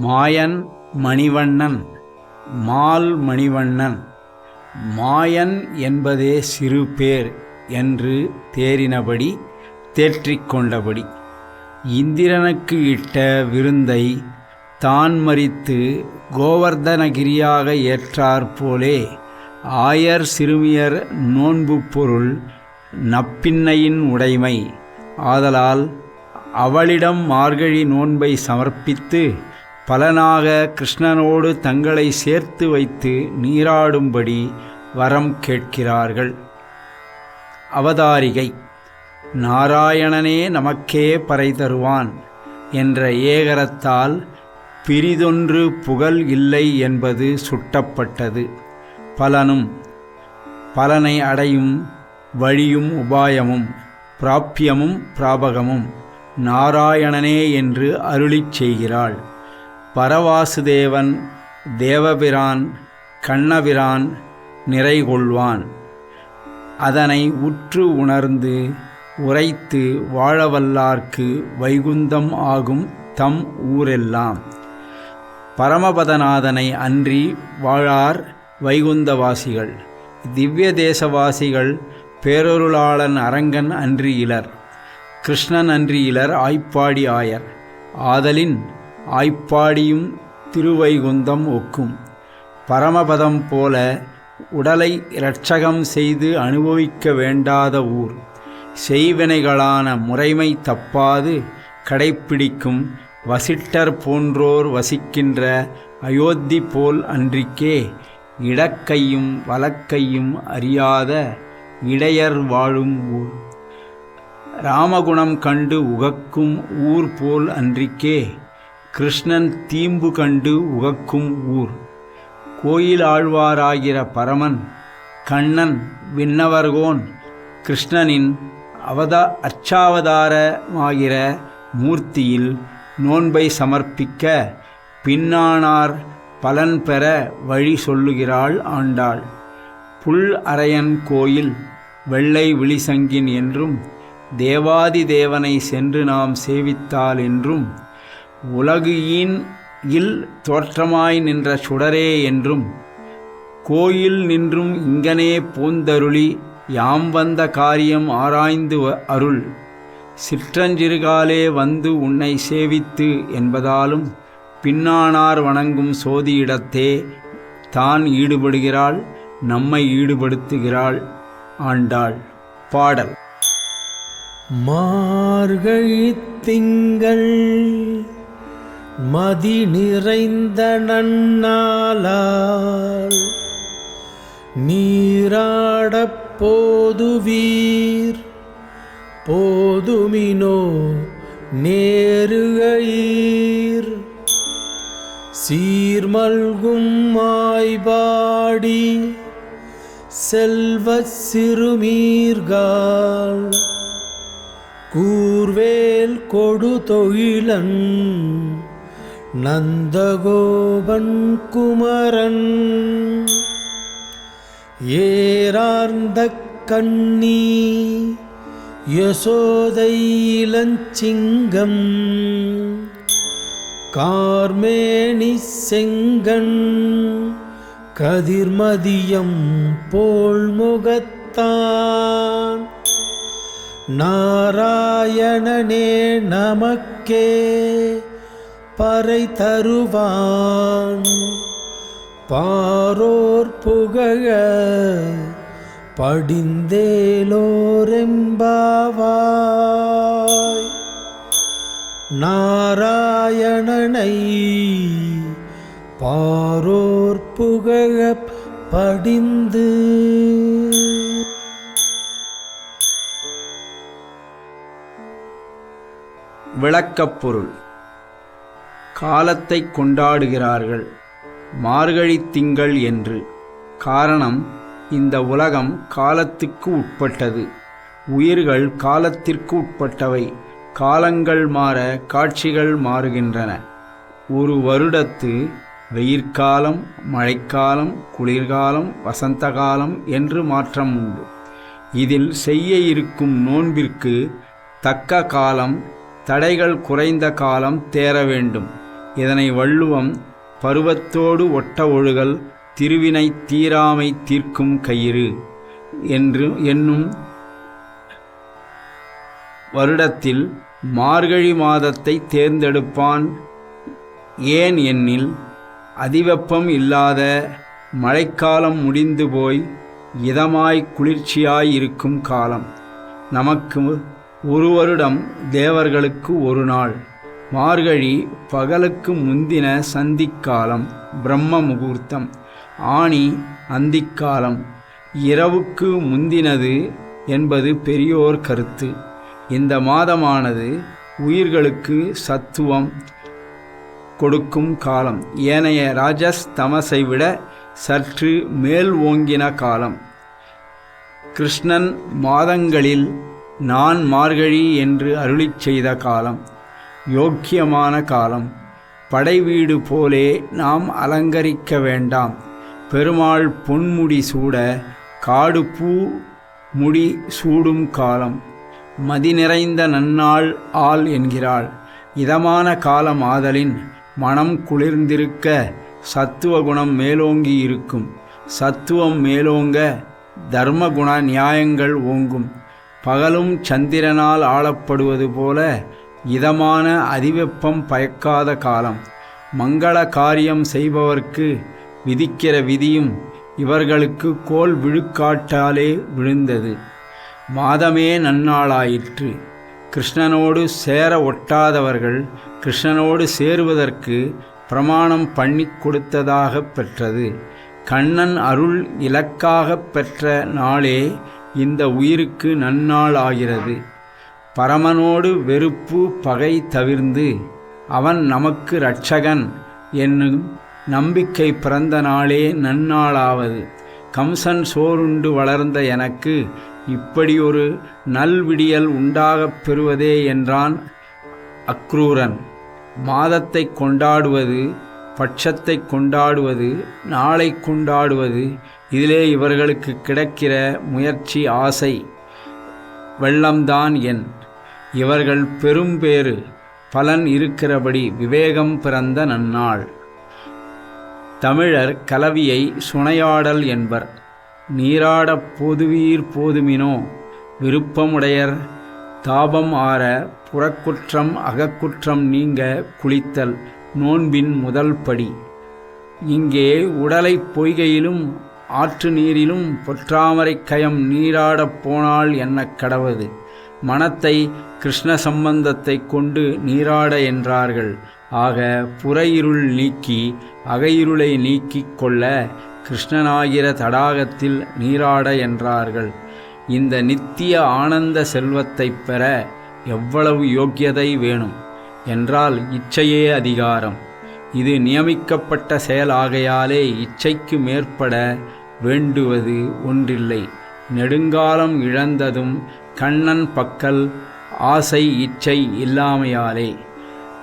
மாயன் Manivannan mall Manivannan. Mayan என்பதே சிறு பேர் என்று தேறினபடி தேற்றிக்கொண்டபடி இந்திரனுக்கு இட்ட விருந்தை தான் மறித்து கோவர்தனகிரியாக ஏற்றாற்போலே ஆயர் சிறுமியர் நோன்பு பொருள் நப்பின்னையின் உடைமை. ஆதலால் அவளிடம் மார்கழி நோன்பை சமர்ப்பித்து பலனாக கிருஷ்ணனோடு தங்களை சேர்த்து வைத்து நீராடும்படி வரம் கேட்கிறார்கள். அவதாரிகை நாராயணனே நமக்கே பறை தருவான் என்ற ஏகரத்தால் பிரிதொன்று புகழ் இல்லை என்பது சுட்டப்பட்டது. பலனும் பலனை அடையும் வழியும் உபாயமும் பிராப்பியமும் பிராபகமும் நாராயணனே என்று அருளிச் செய்கிறாள். பரவாசுதேவன் தேவபிரான் கண்ணபிரான் நிறைகொள்வான். அதனை உற்று உணர்ந்து உரைத்து வாழவல்லார்க்கு வைகுந்தம் ஆகும் தம் ஊரெல்லாம். பரமபதநாதனை அன்றி வாழார் வைகுந்தவாசிகள். திவ்ய தேசவாசிகள் பேரொருளாளன் அரங்கன் அன்றி இலர். கிருஷ்ணன் அன்றி இலர் ஆய்ப்பாடி ஆயர். ஆதலின் ஆய்ப்பாடியும் திருவைகுந்தம் ஒக்கும். பரமபதம் போல உடலை இரட்சகம் செய்து அனுபவிக்க வேண்டாத ஊர். செய்வினைகளான முறைமை தப்பாது கடைப்பிடிக்கும் வசிட்டர் போன்றோர் வசிக்கின்ற அயோத்தி போல் அன்றிக்கே இடக்கையும் வலக்கையும் அறியாத இடையர் வாழும் ஊர். ராமகுணம் கண்டு உகக்கும் ஊர் போல் அன்றிக்கே கிருஷ்ணன் தீம்பு கண்டு உகக்கும் ஊர். கோயில் ஆழ்வாராகிற பரமன் கண்ணன் விண்ணவர்கோன் கிருஷ்ணனின் அவதா அச்சாவதாரமாகிற மூர்த்தியில் நோன்பை சமர்ப்பிக்க பின்னானார் பலன் பெற வழி சொல்லுகிறாள் ஆண்டாள். புல் அரையன் கோயில் வெள்ளை விழிசங்கின் என்றும் தேவாதி தேவனை சென்று நாம் சேவித்தால் என்றும் உலகியின் இல் தோற்றமாய் நின்ற சுடரே என்றும் கோயில் நின்றும் இங்கனே பூந்தருளி யாம் வந்த காரியம் ஆராய்ந்து வ- அருள். சிற்றஞ்சிறுகாலே வந்து உன்னை சேவித்து என்பதாலும் பின்னானார் வணங்கும் சோதியிடத்தே தான் ஈடுபடுகிறாள் நம்மை ஈடுபடுத்துகிறாள் ஆண்டாள். பாடல். மார்கழி திங்கள் மதி நிறைந்த நன்னாளால் நீராடப் போதுவீர். போதுமினோ நேருகீர் சீர்மல்கும் மாய்பாடி செல்வ சிறுமீர்கால். கூர்வேல் கொடு தொழிலன் நந்தகோபன் குமரன். ஏரார்ந்த கண்ணி யசோதை இளஞ்சிங்கம் கார்மேனி செங்கண் கதிர்மதியம் போல் முகத்தான் நாராயணனே நமக்கே பறை தருவான். பாரோர் புகழ படிந்தேலோரெம்பாவாய். நாராயணனை பாரோர் புகழ படிந்து. விளக்கப்பொருள் காலத்தை கொண்டாடுகிறார்கள். மார்கழித் திங்கள் என்று. காரணம் இந்த உலகம் காலத்துக்கு உட்பட்டது. உயிர்கள் காலத்திற்கு உட்பட்டவை. காலங்கள் மாற காட்சிகள் மாறுகின்றன. ஒரு வருடத்து வெயிற்காலம் மழைக்காலம் குளிர்காலம் வசந்த காலம் என்று மாற்றம் உண்டு. இதில் செய்ய இருக்கும் நோன்பிற்கு தக்க காலம் தடைகள் குறைந்த காலம் தேர வேண்டும். இதனை வள்ளுவம் பருவத்தோடு ஒட்ட ஒழுகல் திருவினை தீராமை தீர்க்கும் கயிறு என்று என்னும் வருடத்தில் மார்கழி மாதத்தை தேர்ந்தெடுப்பான். ஏன் எண்ணில் அதிவெப்பம் இல்லாத மழைக்காலம் முடிந்து போய் இதமாய் குளிர்ச்சியாய் இருக்கும் காலம். நமக்கு ஒரு வருடம் தேவர்களுக்கு ஒரு நாள். மார்கழி பகலுக்கு முந்தின சந்திக்காலம் பிரம்ம முகூர்த்தம். ஆணி அந்திக்காலம். இரவுக்கு முந்தினது என்பது பெரியோர் கருத்து. இந்த மாதமானது உயிர்களுக்கு சத்துவம் கொடுக்கும் காலம். ஏனைய ராஜஸ் தமசை விட சற்று மேல் ஓங்கின காலம். கிருஷ்ணன் மாதங்களில் நான் மார்கழி என்று அருளிச் செய்த காலம். யோக்கியமான காலம். படைவீடு போலே நாம் அலங்கரிக்க வேண்டாம். பெருமாள் பொன்முடி சூட காடு பூ முடி சூடும் காலம். மதி நிறைந்த நன்னாள் ஆள் என்கிறாள். இதமான காலம் ஆதலின் மனம் குளிர்ந்திருக்க சத்துவ குணம் மேலோங்கி இருக்கும். சத்துவம் மேலோங்க தர்ம குண நியாயங்கள் ஓங்கும். பகலும் சந்திரனால் ஆளப்படுவது போல இதமான அதிவெப்பம் பயக்காத காலம். மங்கள காரியம் செய்பவர்க்கு விதிக்கிற விதியும் இவர்களுக்கு கோல் விழுக்காட்டாலே விழுந்தது. மாதமே நன்னாளாயிற்று. கிருஷ்ணனோடு சேர ஒட்டாதவர்கள் கிருஷ்ணனோடு சேருவதற்கு பிரமாணம் பண்ணி கொடுத்ததாக பெற்றது. கண்ணன் அருள் இலக்காகப் பெற்ற நாளே இந்த உயிருக்கு நன்னாள் ஆகிறது பரமனோடு வெறுப்பு பகை தவிர்ந்து அவன் நமக்கு இரட்சகன் என்னும் நம்பிக்கை பிறந்த நாளே நன்னாளாவது. கம்சன் சோறுண்டு வளர்ந்த எனக்கு இப்படி ஒரு நல்விடியல் உண்டாகப் பெறுவதே என்றான் அக்ரூரன். மாதத்தை கொண்டாடுவது பட்சத்தை கொண்டாடுவது நாளை கொண்டாடுவது இதிலே இவர்களுக்கு கிடைக்கிற முயற்சி ஆசை. வெள்ளம்தான் என். இவர்கள் பெரும்பேறு பலன் இருக்கிறபடி விவேகம் பிறந்த நன்னாள். தமிழர் கலவியை சுனையாடல் என்பர். நீராடப் போதுவீர் போதுமினோ விருப்பமுடையர் தாபம் ஆற புறக்குற்றம் அகக்குற்றம் நீங்க குளித்தல் நோன்பின் முதல் படி. இங்கே உடலை பொய்கையிலும் ஆற்று நீரிலும் பொற்றாமரை கயம் நீராடப் போனால் என்ன கடவது. மனத்தை கிருஷ்ண சம்பந்தத்தை கொண்டு நீராட என்றார்கள். ஆக புறையிருள் நீக்கி அகையிருளை நீக்கிக் கொள்ள கிருஷ்ணனாகிற தடாகத்தில் நீராட என்றார்கள். இந்த நித்திய ஆனந்த செல்வத்தைப் பெற எவ்வளவு யோக்கியதை வேணும்? என்றால் இச்சையே அதிகாரம். இது நியமிக்கப்பட்ட செயலாகையாலே இச்சைக்கு மேற்பட வேண்டுவது ஒன்றில்லை. நெடுங்காலம் இழந்ததும் கண்ணன் பக்கல் ஆசை இச்சை இல்லாமையாலே.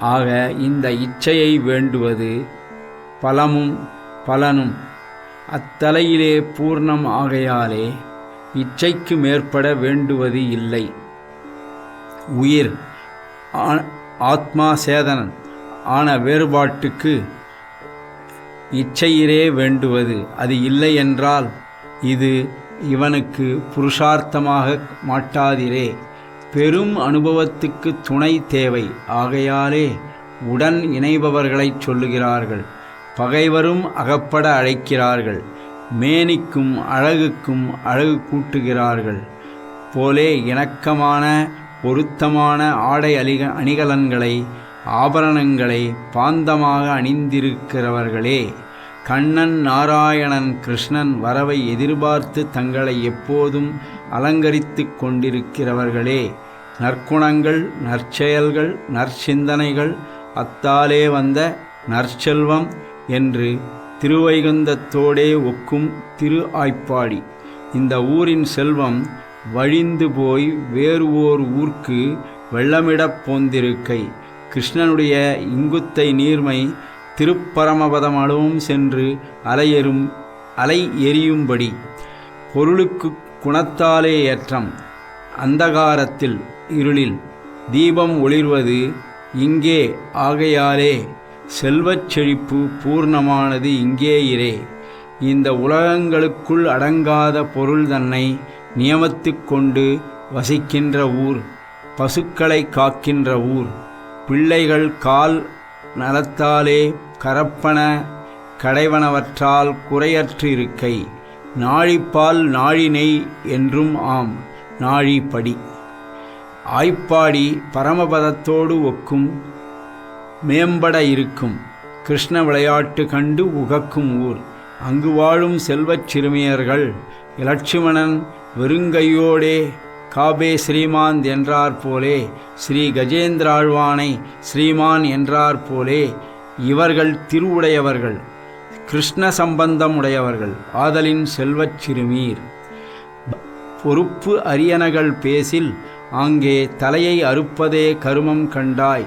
ஆக இந்த இச்சையை வேண்டுவது பலமும் பலனும் அத்தலையிலே பூர்ணம் ஆகையாலே இச்சைக்கு மேற்பட வேண்டுவது இல்லை. உயிர் ஆ- ஆத்மா சேதனன் ஆன வேறுபாட்டுக்கு இச்சையிலே வேண்டுவது. அது இல்லை என்றால் இது இவனுக்கு புருஷார்த்தமாக மாட்டாதிரே. பெரும் அனுபவத்துக்கு துணை தேவை. ஆகையாலே உடன் இணைபவர்களைச் சொல்லுகிறார்கள். பகைவரும் அகப்பட அழைக்கிறார்கள். மேனிக்கும் அழகுக்கும் அழகு கூட்டுகிறார்கள். போலே இணக்கமான பொருத்தமான ஆடை அலிக அணிகலன்களை ஆபரணங்களை பாந்தமாக அணிந்திருக்கிறவர்களே கண்ணன் நாராயணன் கிருஷ்ணன் வரவை எதிர்பார்த்து தங்களை எப்போதும் அலங்கரித்து கொண்டிருக்கிறவர்களே நற்குணங்கள் நற்செயல்கள் நற்சிந்தனைகள் அத்தாலே வந்த நற்செல்வம் என்று திருவைகுந்தத்தோடே ஒக்கும் திரு ஆய்ப்பாடி இந்த ஊரின் செல்வம் வழிந்து போய் வேறு ஓர் ஊர்க்கு வெள்ளமிடப் போந்திருக்கை. கிருஷ்ணனுடைய இங்குத்தை நீர்மை திருப்பரமபதமளவும் சென்று அலையெறும் அலை எரியும்படி பொருளுக்கு குணத்தாலே ஏற்றம். அந்தகாரத்தில் இருளில் தீபம் ஒளிர்வது இங்கே ஆகையாலே செல்வச் செழிப்பு பூர்ணமானது இங்கே இரே. இந்த உலகங்களுக்குள் அடங்காத பொருள் தன்னை நியமத்துக் கொண்டு வசிக்கின்ற ஊர் பசுக்களை காக்கின்ற ஊர். பிள்ளைகள் கால் நலத்தாலே கரப்பன கடைவனவற்றால் குறையற்று இருக்கை. நாழிப்பால் நாழினை என்றும் ஆம் நாழிப்படி. ஆய்ப்பாடி பரமபதத்தோடு ஒக்கும் மேம்பட இருக்கும். கிருஷ்ண விளையாட்டு கண்டு உகக்கும் ஊர். அங்கு வாழும் செல்வச் சிறுமியர்கள் இலட்சுமணன் வெறுங்கையோடே காபே ஸ்ரீமான் என்றார் போலே ஸ்ரீ கஜேந்திராழ்வானை ஸ்ரீமான் என்றார் போலே இவர்கள் திருவுடையவர்கள். கிருஷ்ண சம்பந்தம் உடையவர்கள் ஆதலின் செல்வச் சிறுமீர். பொறுப்பு அரியனகள் பேசில் ஆங்கே தலையை அறுப்பதே கருமம் கண்டாய்.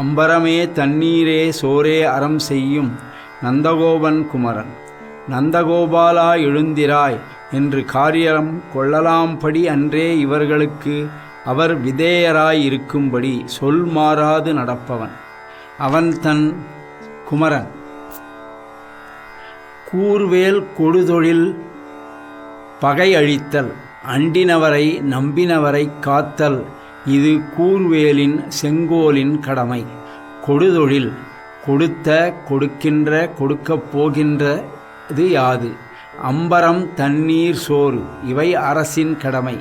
அம்பரமே தண்ணீரே சோரே அறம் செய்யும் நந்தகோபன் குமரன். நந்தகோபாலா எழுந்திராய் என்று காரியம் கொள்ளலாம்படி அன்றே இவர்களுக்கு அவர் விதேயராய் இருக்கும்படி சொல் மாறாது நடப்பவன். அவன் தன் குமரன். கூர்வேல் கொடுதொழில் பகை அழித்தல் அண்டினவரை நம்பினவரை காத்தல் இது கூர்வேலின் செங்கோலின் கடமை. கொடுதொழில் கொடுத்த கொடுக்கின்ற கொடுக்கப் போகின்றது யாது? அம்பரம் தண்ணீர் சோறு இவை அரசின் கடமை.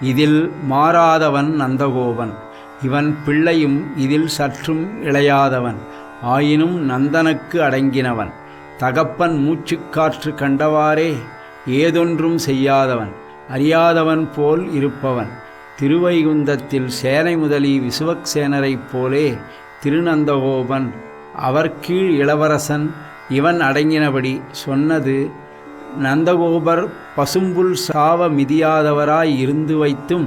இதில் மாறாதவன் நந்தகோபன் இவன் பிள்ளையும் இதில் சற்றும் இளையாதவன் ஆயினும் நந்தனுக்கு அடங்கினவன். தகப்பன் மூச்சுக்காற்று கண்டவாறே ஏதொன்றும் செய்யாதவன் அறியாதவன் போல் இருப்பவன். திருவைகுந்தத்தில் சேனை முதலி விசுவக்சேனரைப் போலே திருநந்தகோபன் அவர் கீழ் இளவரசன் இவன் அடங்கினபடி சொன்னது நந்தகோபர் பசும்புல் சாவ மிதியாதவராய் இருந்து வைத்தும்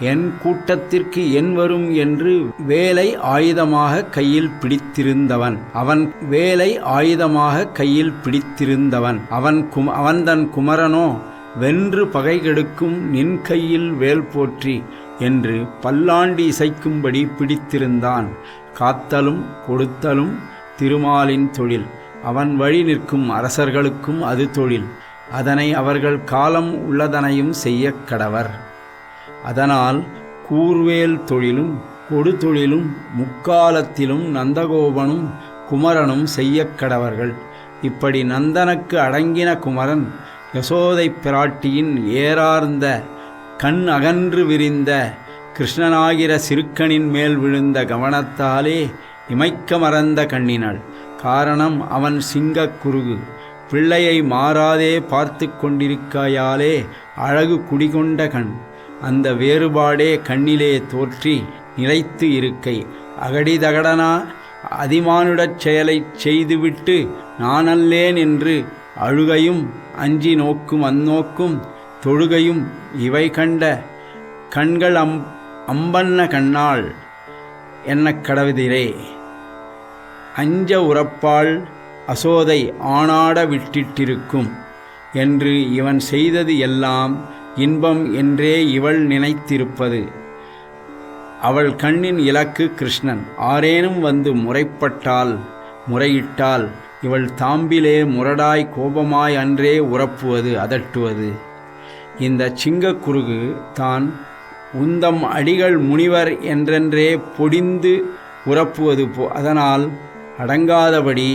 என் கூட்டத்திற்கு என் வரும் என்று வேலை ஆயுதமாக கையில் பிடித்திருந்தவன். அவன் வேலை ஆயுதமாக கையில் பிடித்திருந்தவன். அவன் கும் அவன் தன் குமரனோ வென்று பகை கெடுக்கும் நின் கையில் வேல் போற்றி என்று பல்லாண்டு இசைக்கும்படி பிடித்திருந்தான். காத்தலும் கொடுத்தலும் திருமாலின் தொழில். அவன் வழி நிற்கும் அரசர்களுக்கும் அது தொழில். அதனை அவர்கள் காலம் உள்ளதனையும் செய்யக் கடவர். அதனால் கூர்வேல் தொழிலும் கொடுதொழிலும் முக்காலத்திலும் நந்தகோபனும் குமரனும் செய்ய கடவர்கள். இப்படி நந்தனுக்கு அடங்கின குமரன் யசோதை பிராட்டியின் ஏறார்ந்த கண் அகன்று விரிந்த கிருஷ்ணனாகிற சிறுக்கனின் மேல் விழுந்த கவனத்தாலே இமைக்க மறந்த கண்ணினாள். காரணம் அவன் சிங்கக் குருகு பிள்ளையை மாறாதே பார்த்து கொண்டிருக்கையாலே அழகு குடிகொண்ட கண். அந்த வேறுபாடே கண்ணிலே தோற்றி நிலைத்து இருக்கை. அகடிதகடனா அதிமானுடச் செயலைச் செய்துவிட்டு நானல்லேன் என்று அழுகையும் அஞ்சி நோக்கும் அந்நோக்கும் தொழுகையும் இவை கண்ட கண்கள் அம் அம்பன்ன கண்ணால் என்னக் கடவுதிரே. அஞ்ச உறப்பாள் அசோதை ஆணாட விட்டிட்டிருக்கும் என்று இவன் செய்தது எல்லாம் இன்பம் என்றே இவள் நினைத்திருப்பது. அவள் கண்ணின் இலக்கு கிருஷ்ணன். ஆரேனும் வந்து முறைப்பட்டால் முறையிட்டால் இவள் தாம்பிலே முரடாய் கோபமாய் அன்றே உறப்புவது அதட்டுவது. இந்த சிங்கக்குருகு தான் உந்தம் அடிகள் முனிவர் என்றென்றே பொடிந்து உறப்புவது போ அதனால் அடங்காதபடி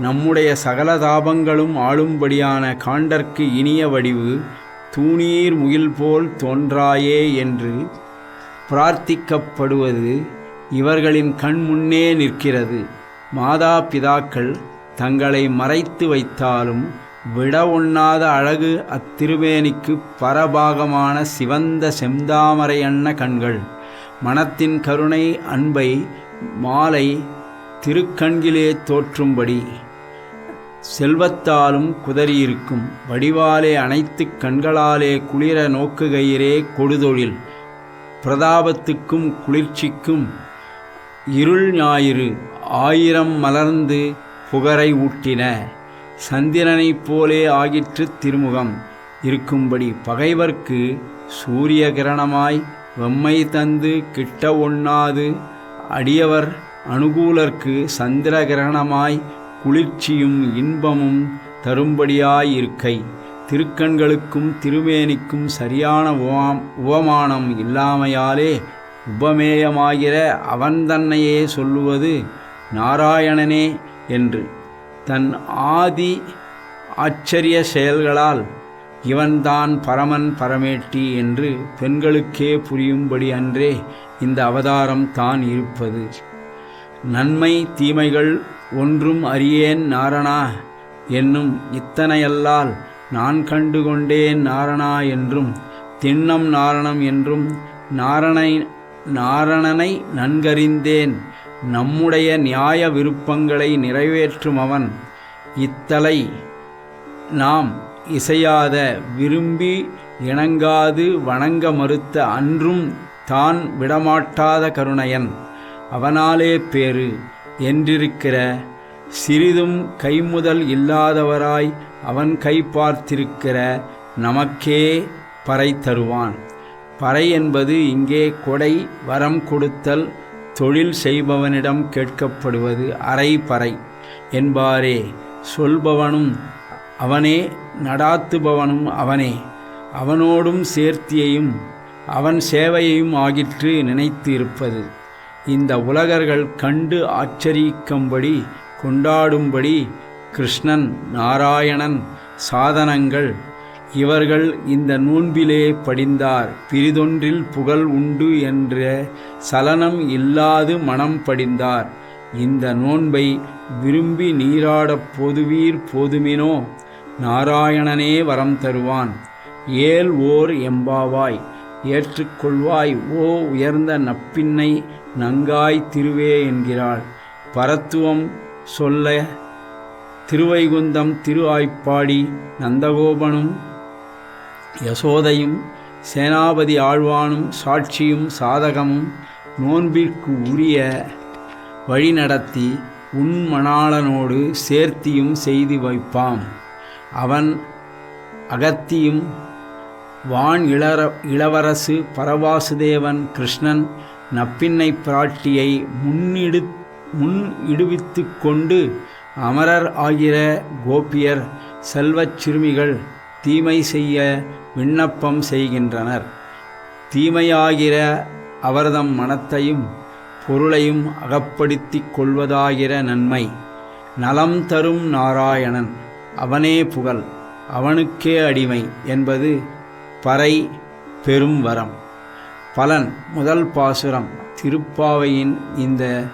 நம்முடைய சகல தாபங்களும் ஆளும்படியான காண்டற்கு இனிய வடிவு தூணீர் முகில் போல் தோன்றாயே என்று பிரார்த்திக்கப்படுவது இவர்களின் கண் முன்னே நிற்கிறது. மாதா பிதாக்கள் தங்களை மறைத்து வைத்தாலும் விட ஒண்ணாத அழகு அத்திருமேனிக்கு பரபாகமான சிவந்த செந்தாமரை அன்ன கண்கள் மனத்தின் கருணை அன்பை மாலை திருக்கண்கிலே தோற்றும்படி செல்வத்தாலும் குதறியிருக்கும். வடிவாலே அனைத்து கண்களாலே குளிர நோக்குகையிரே கொடுதொழில். பிரதாபத்துக்கும் குளிர்ச்சிக்கும் இருள் ஞாயிறு ஆயிரம் மலர்ந்து புகரை ஊட்டின. சந்திரனைப் போலே ஆகிற்று திருமுகம். இருக்கும்படி பகைவர்க்கு சூரிய கிரணமாய் வெம்மை தந்து கிட்ட ஒண்ணாது அடியவர் அனுகூலர்க்கு சந்திரகிரகணமாய் குளிர்ச்சியும் இன்பமும் தரும்படியாயிருக்கை. திருக்கண்களுக்கும் திருமேனிக்கும் சரியான உவம் உவமானம் இல்லாமையாலே உபமேயமாகிற அவன் தன்னையே சொல்லுவது நாராயணனே என்று. தன் ஆதி ஆச்சரிய செயல்களால் இவன்தான் பரமன் பரமேட்டி என்று பெண்களுக்கே புரியும்படி அன்றே இந்த அவதாரம் தான் இருப்பது. நன்மை தீமைகள் ஒன்றும் அறியேன் நாரணா என்னும் இத்தனையல்லால் நான் கண்டு கொண்டேன் நாரணா என்றும் திண்ணம் நாரணம் என்றும் நாரணை நாரணனை நன்கறிந்தேன். நம்முடைய நியாய விருப்பங்களை நிறைவேற்றும் அவன். இத்தலை நாம் இசையாத விரும்பி இணங்காது வணங்க மறுத்த அன்றும் தான் விடமாட்டாத கருணையன். அவனாலே பேறு என்றிருக்கிற சிறிதும் கைமுதல் இல்லாதவராய் அவன் கை பார்த்திருக்கிற நமக்கே பறை தருவான். பறை என்பது இங்கே கொடை வரம் கொடுத்தல் தொழில் செய்பவனிடம் கேட்கப்படுவது அரை பறை என்பாரே. சொல்பவனும் அவனே நடாத்துபவனும் அவனே. அவனோடும் சேர்த்தியையும் அவன் சேவையையும் ஆகிற்று நினைத்து இருப்பது இந்த உலகர்கள் கண்டு ஆச்சரிக்கும்படி கொண்டாடும்படி கிருஷ்ணன் நாராயணன் சாதனங்கள். இவர்கள் இந்த நோன்பிலே படிந்தார். பிரிதொன்றில் புகழ் உண்டு என்ற சலனம் இல்லாது மனம் படிந்தார். இந்த நோன்பை விரும்பி நீராடப் பொதுவீர் போதுமினோ? நாராயணனே வரம் தருவான். ஏல் ஓர் எம்பாவாய். ஏற்றுக்கொள்வாய் ஓ உயர்ந்த நப்பின்னை நங்காய் திருவே என்கிறாள். பரத்துவம் சொல்ல திருவைகுந்தம் திரு ஆய்ப்பாடி நந்தகோபனும் யசோதையும் சேனாபதி ஆழ்வானும் சாட்சியும் சாதகமும் நோன்பிற்கு உரிய வழிநடத்தி உன்மணாளனோடு சேர்த்தியும் செய்து வைப்பாம். அவன் அகத்தியும் வான் இளர இளவரசு பரவாசுதேவன் கிருஷ்ணன் நப்பின்னை பிராட்டியை முன்னிடு முன் இடுவித்து கொண்டு அமரர் ஆகிற கோபியர் செல்வச் சிறுமிகள் தீமை செய்ய விண்ணப்பம் செய்கின்றனர். தீமையாகிற அவர்தம் மனத்தையும் பொருளையும் அகப்படுத்தி கொள்வதாகிற நன்மை. நலம் தரும் நாராயணன் அவனே புகழ் அவனுக்கே அடிமை என்பது பறை பெரும் வரம் பலன் முதல் பாசுரம். திருப்பாவையின் இந்த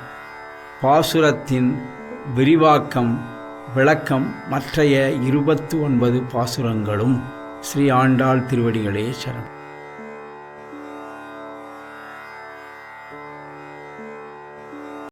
பாசுரத்தின் விரிவாக்கம் விளக்கம் மற்றைய இருபத்து ஒன்பது பாசுரங்களும். ஸ்ரீ ஆண்டாள் திருவடிகளே சரணம்.